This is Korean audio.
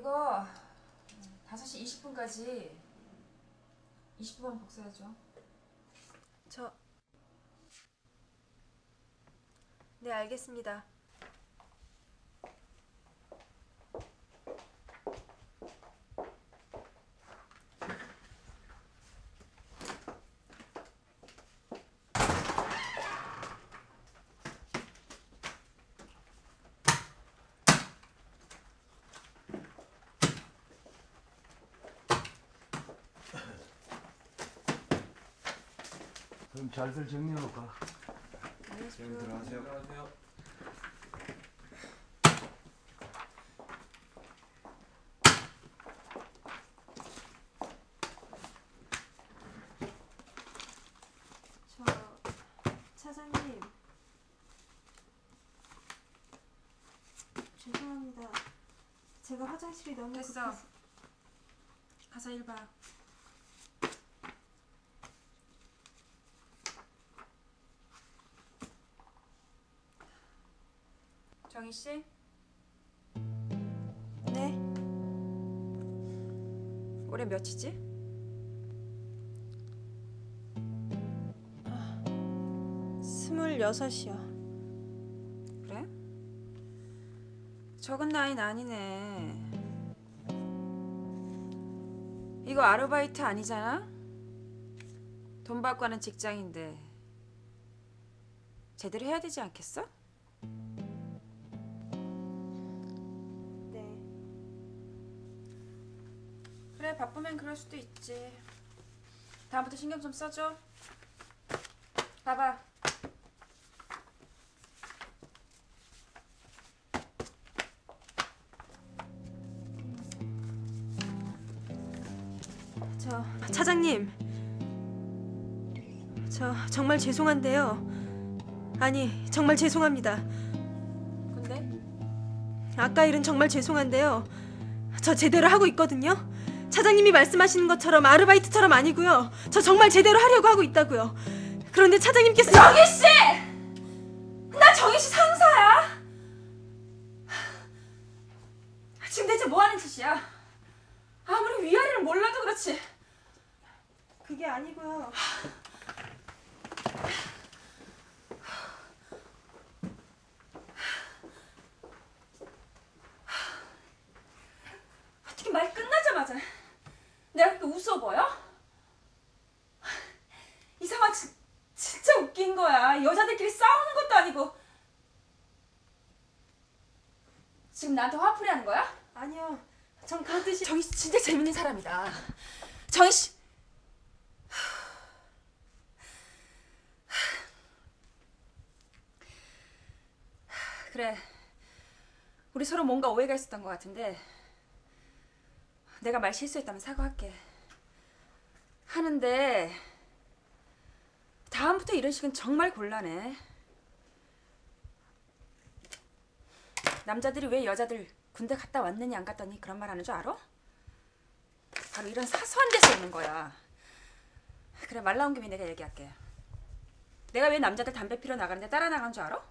이거 5시 20분까지 20분만 복사해줘. 저... 네, 알겠습니다. 그럼 잘들 정리해 놓을까? 안녕하세요. 들어가세요. 저... 차장님... 죄송합니다. 제가 화장실이 너무 됐어. 급해서... 가서 일 봐. 정희 씨? 네? 올해 몇이지? 스물여섯이요. 그래? 적은 나이는 아니네. 이거 아르바이트 아니잖아? 돈 받고 하는 직장인데 제대로 해야 되지 않겠어? 그래 바쁘면 그럴 수도 있지. 다음부터 신경 좀 써줘. 봐봐. 저 차장님 저 정말 죄송한데요 아니 정말 죄송합니다 근데 아까 일은 정말 죄송한데요 저 제대로 하고 있거든요 차장님이 말씀하시는 것처럼 아르바이트처럼 아니고요 저 정말 제대로 하려고 하고 있다고요 그런데 차장님께서 정희 씨! 나 정희 씨 상사야. 지금 대체 뭐 하는 짓이야? 아무리 위아래를 몰라도 그렇지. 그게 아니고요 어떻게 말 끝나자마자 내가 그렇게 웃어 보여? 이 상황 진, 진짜 웃긴 거야. 여자들끼리 싸우는 것도 아니고. 지금 나한테 화풀이 하는 거야? 아니요 전 그런 뜻이 정희 씨 진짜 재밌는 사람이다. 정희 씨. 그래. 우리 서로 뭔가 오해가 있었던 것 같은데 내가 말 실수했다면 사과할게. 하는데 다음부터 이런 식은 정말 곤란해. 남자들이 왜 여자들 군대 갔다 왔느냐 안 갔더니 그런 말 하는 줄 알아? 바로 이런 사소한 데서 오는 거야. 그래 말 나온 김에 내가 얘기할게. 내가 왜 남자들 담배 피러 나가는데 따라 나간 줄 알아?